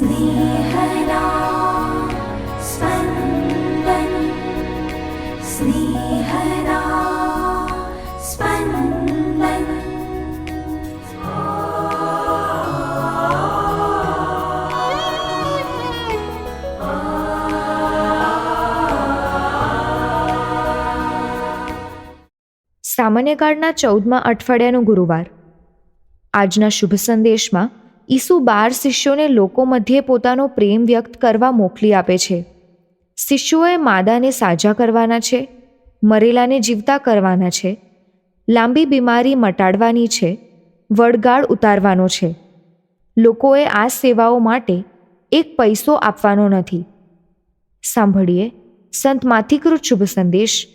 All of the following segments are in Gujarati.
स्नेहदा स्पन्दन् स्नेहदा स्पन्दन् સામાન્ય કાળના ચૌદમા અઠવાડિયાનો ગુરુવાર આજના શુભ સંદેશમાં ઈસુ બાર શિષ્યોને લોકો મધ્યે પોતાનો પ્રેમ વ્યક્ત કરવા મોકલી આપે છે. શિષ્યોએ માદાને સાજા કરવાના છે, મરેલાને જીવતા કરવાના છે, લાંબી બીમારી મટાડવાની છે વડગાળ ઉતારવાનો છે. લોકોએ આ સેવાઓ માટે એક પૈસો આપવાનો નથી. સાંભળીએ સંત માથિકૃત શુભ સંદેશ,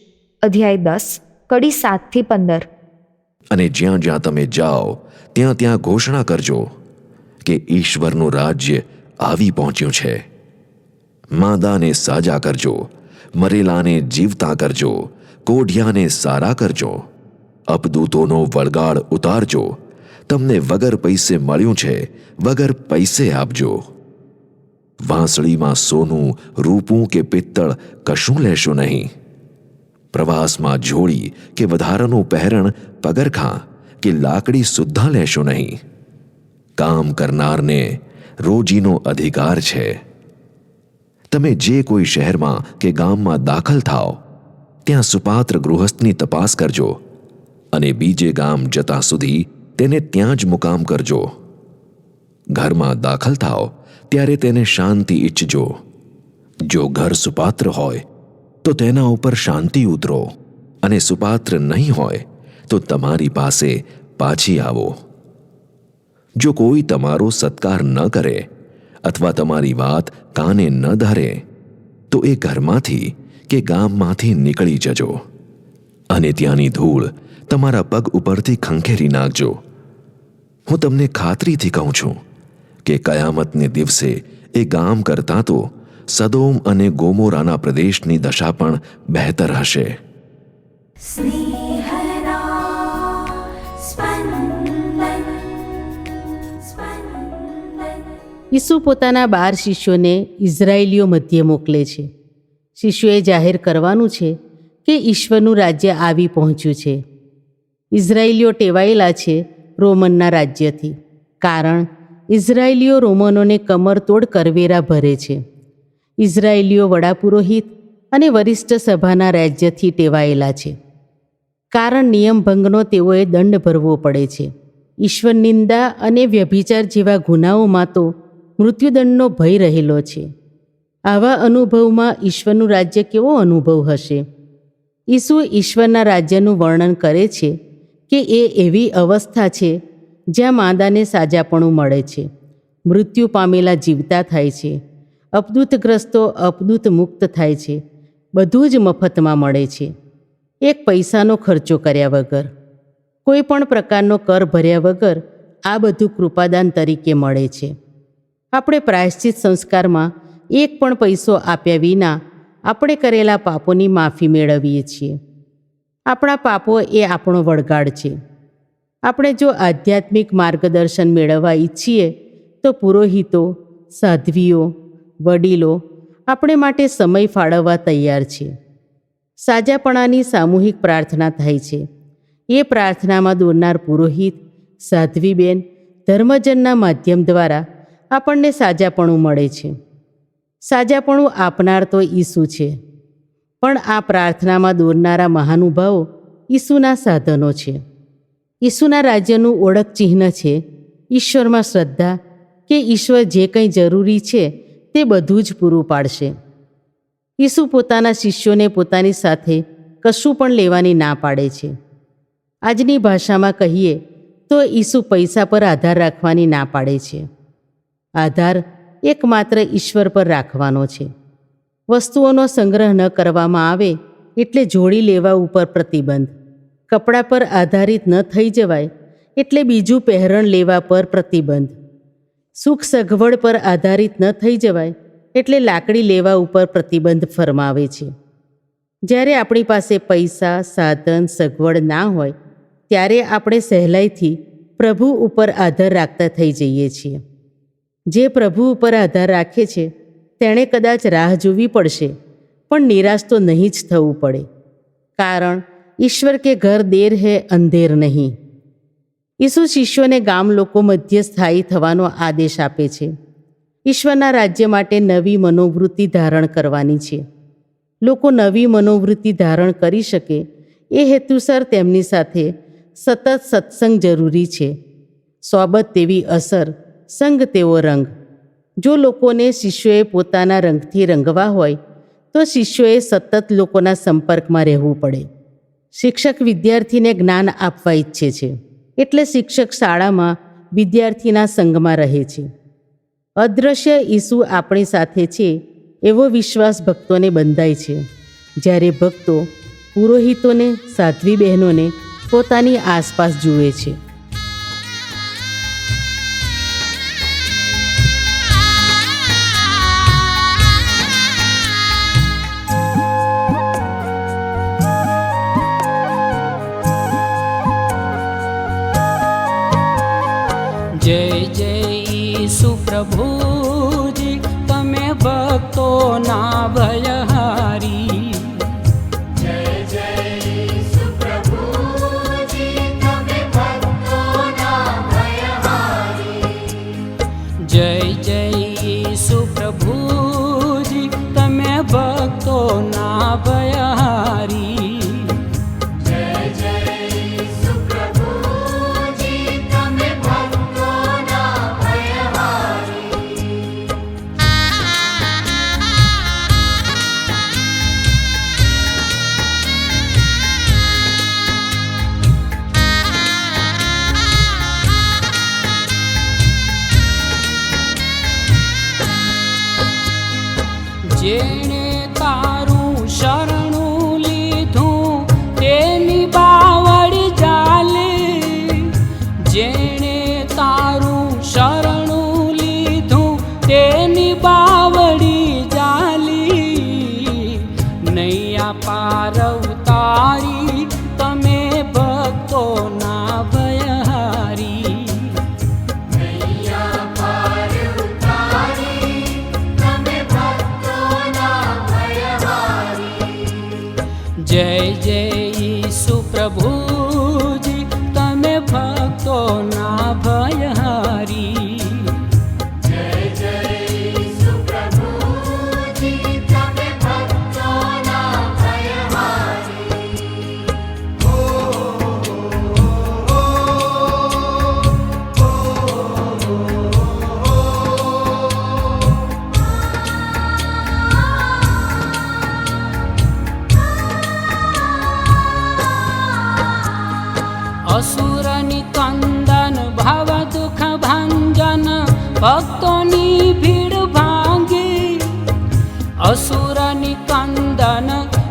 અધ્યાય દસ, કડી સાતથી પંદર. અને જ્યાં જ્યાં તમે જાઓ, ત્યાં ત્યાં ઘોષણા કરજો. કે ઈશ્વરનું રાજ્ય આવી પહોંચ્યું છે. માદાને સાજા કરજો, મરેલાને જીવતા કરજો, કોઢિયાને સારા કરજો, અપદૂતોનો વળગાડ ઉતારજો, તમને વગર પૈસે મળ્યું છે, વગર પૈસે આપજો. વાંસળીમાં સોનું, રૂપું કે પિત્તળ કશું લેશો નહીં. પ્રવાસમાં જોડી કે વધારાનું પહેરણ, પગરખાં કે લાકડી સુદ્ધા લેશો નહીં. કામ કરનારને રોજીનો અધિકાર છે. તમે જે કોઈ શહેરમાં કે ગામમાં દાખલ થાઓ, ત્યાં સુપાત્ર ગૃહસ્થની તપાસ કરજો અને બીજે ગામ જતા સુધી તેને ત્યાં જ મુકામ કરજો. ઘરમાં દાખલ થાઓ, ત્યારે તેને શાંતિ ઈચ્છજો. જો ઘર સુપાત્ર હોય, તો તેના ઉપર શાંતિ ઉતરો અને સુપાત્ર નહીં હોય, તો તમારી પાસે પાછી આવો. જો કોઈ તમારો સત્કાર ન કરે અથવા તમારી વાત કાને ન ધરે, તો એ ઘરમાંથી કે ગામમાંથી નીકળી જજો અને ત્યાંની ધૂળ તમારા પગ ઉપરથી ખંખેરી નાખજો. હું તમને ખાતરીથી કહું છું કે કયામતને દિવસે એ ગામ કરતાં તો સદોમ અને ગોમોરાના પ્રદેશની દશા પણ બહેતર હશે. સ્નેહ ઈસુ પોતાના બાર શિષ્યોને ઇઝરાયેલીઓ મધ્યે મોકલે છે. શિષ્યોએ જાહેર કરવાનું છે કે ઈશ્વરનું રાજ્ય આવી પહોંચ્યું છે. ઇઝરાયેલીઓ ટેવાયેલા છે રોમનના રાજ્યથી, કારણ ઇઝરાયેલીઓ રોમનોને કમરતોડ કરવેરા ભરે છે. ઇઝરાયેલીઓ વડાપુરોહિત અને વરિષ્ઠ સભાના રાજ્યથી ટેવાયેલા છે. કારણ નિયમભંગનો તેઓએ દંડ ભરવો પડે છે. ઈશ્વર નિંદા અને વ્યભિચાર જેવા ગુનાઓમાં તો મૃત્યુદંડનો ભય રહેલો છે. આવા અનુભવમાં ઈશ્વરનું રાજ્ય કેવો અનુભવ હશે? ઈસુ ઈશ્વરના રાજ્યનું વર્ણન કરે છે કે એ એવી અવસ્થા છે જ્યાં માંદાને સાજાપણું મળે છે. મૃત્યુ પામેલા જીવતા થાય છે. અપદૂતગ્રસ્તો અપદૂત મુક્ત થાય છે. બધું જ મફતમાં મળે છે. એક પૈસાનો ખર્ચો કર્યા વગર. કોઈ પણ પ્રકારનો કર ભર્યા વગર આ બધું કૃપાદાન તરીકે મળે છે. આપણે પ્રાયશ્ચિત સંસ્કારમાં એક પણ પૈસો આપ્યા વિના આપણે કરેલા પાપોની માફી મેળવીએ છીએ. આપણા પાપો એ આપણો વળગાડ છે. આપણે જો આધ્યાત્મિક માર્ગદર્શન મેળવવા ઈચ્છીએ તો પુરોહિતો, સાધ્વીઓ, વડીલો આપણે માટે સમય ફાળવવા તૈયાર છે. સાજાપણાની સામૂહિક પ્રાર્થના થાય છે. એ પ્રાર્થનામાં દોરનાર પુરોહિત, સાધ્વીબેન ધર્મજનના માધ્યમ દ્વારા આપણને સાજાપણું મળે છે. સાજાપણું આપનાર તો ઈસુ છે. પણ આ પ્રાર્થનામાં દોરનારા મહાનુભાવો ઈસુના સાધનો છે. ઈસુના રાજ્યનું ઓળખ ચિહ્ન છે. ઈશ્વરમાં શ્રદ્ધા કે ઈશ્વર જે કંઈ જરૂરી છે તે બધું જ પૂરું પાડશે. ઈસુ પોતાના શિષ્યોને પોતાની સાથે કશું પણ લેવાની ના પાડે છે. આજની ભાષામાં કહીએ તો ઈસુ પૈસા પર આધાર રાખવાની ના પાડે છે. આધાર એકમાત્ર ઈશ્વર પર રાખવાનો છે. વસ્તુઓનો સંગ્રહ ન કરવામાં આવે એટલે જોડી લેવા ઉપર પ્રતિબંધ. કપડાં પર આધારિત ન થઈ જવાય એટલે બીજું પહેરણ લેવા પર પ્રતિબંધ. સુખ સગવડ પર આધારિત ન થઈ જવાય એટલે લાકડી લેવા ઉપર પ્રતિબંધ ફરમાવે છે. જ્યારે આપણી પાસે પૈસા, સાધન, સગવડ ના હોય, ત્યારે આપણે સહેલાઈથી પ્રભુ ઉપર આધાર રાખતા થઈ જઈએ છીએ. જે પ્રભુ ઉપર આધાર રાખે છે, તેણે કદાચ રાહ જોવી પડશે, પણ નિરાશ તો નહીં જ થવું પડે. કારણ, ઈશ્વર કે ઘર દેર હે, અંધેર નહીં. ઈસુ શિષ્યોને ગામ લોકો મધ્ય સ્થાયી થવાનો આદેશ આપે છે. ઈશ્વરના રાજ્ય માટે નવી મનોવૃત્તિ ધારણ કરવાની છે. લોકો નવી મનોવૃત્તિ ધારણ કરી શકે, એ હેતુસર તેમની સાથે સતત સત્સંગ જરૂરી છે. સોબત તેવી અસર સંગ તેવો રંગ. જો લોકોને શિષ્યોએ પોતાના રંગથી રંગવા હોય, તો શિષ્યોએ સતત લોકોના સંપર્કમાં રહેવું પડે. શિક્ષક વિદ્યાર્થીને જ્ઞાન આપવા ઈચ્છે છે. એટલે શિક્ષક શાળામાં વિદ્યાર્થીના સંગમાં રહે છે. અદૃશ્ય ઈસુ આપણી સાથે છે એવો વિશ્વાસ ભક્તોને બંધાય છે. જ્યારે ભક્તો પુરોહિતોને, સાધ્વી બહેનોને પોતાની આસપાસ જુએ છે. ભક્તોના ભયહારી ભક્તોની ભીડ ભાંગી અસુરની કંદન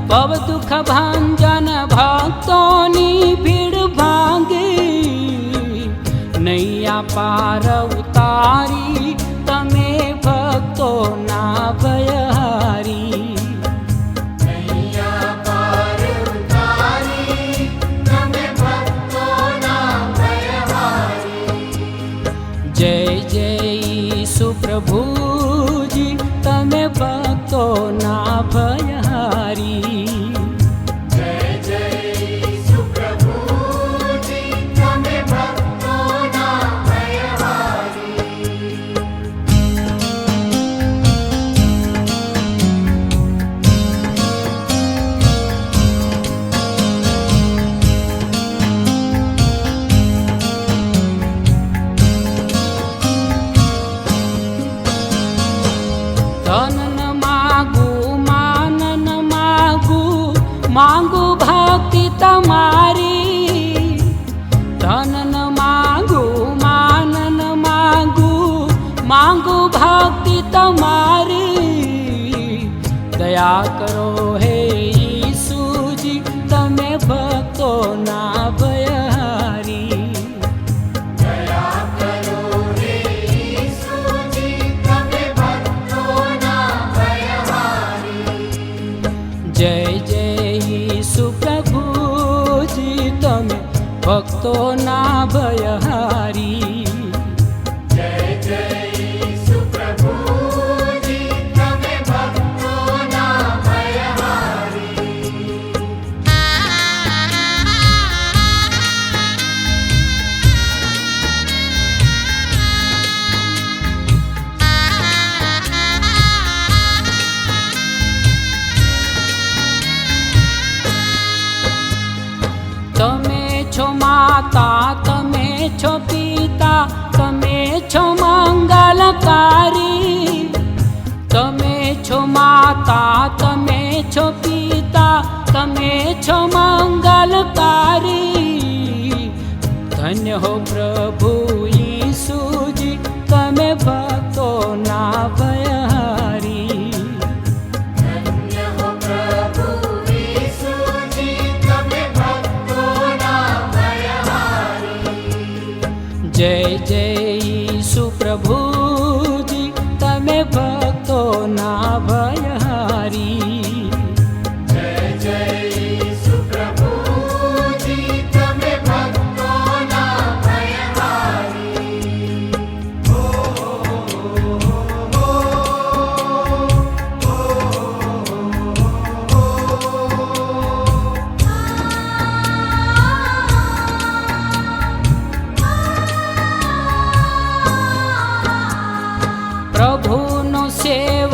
ભવ દુઃખ ભાંજન ભક્તોની ભીડ ભાંગી. નૈયા પાર ઉતારી దాననం ભક્તોના ભયહારી છો પિતા તમે છો મંગલકારી તમે છો માતા તમે છો પિતા તમે છો મંગલકારી ધન્ય હો પ્રભુ ઈસુજી તમે ભક્તો ના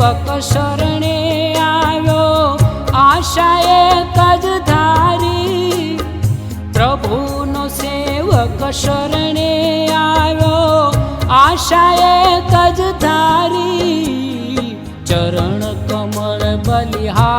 સેવક શરણે આવ્યો. આશા એક જ ધારી. પ્રભુનો સેવક શરણે આવ્યો. આશા એક જ ધારી. ચરણ કમળ બલિહારી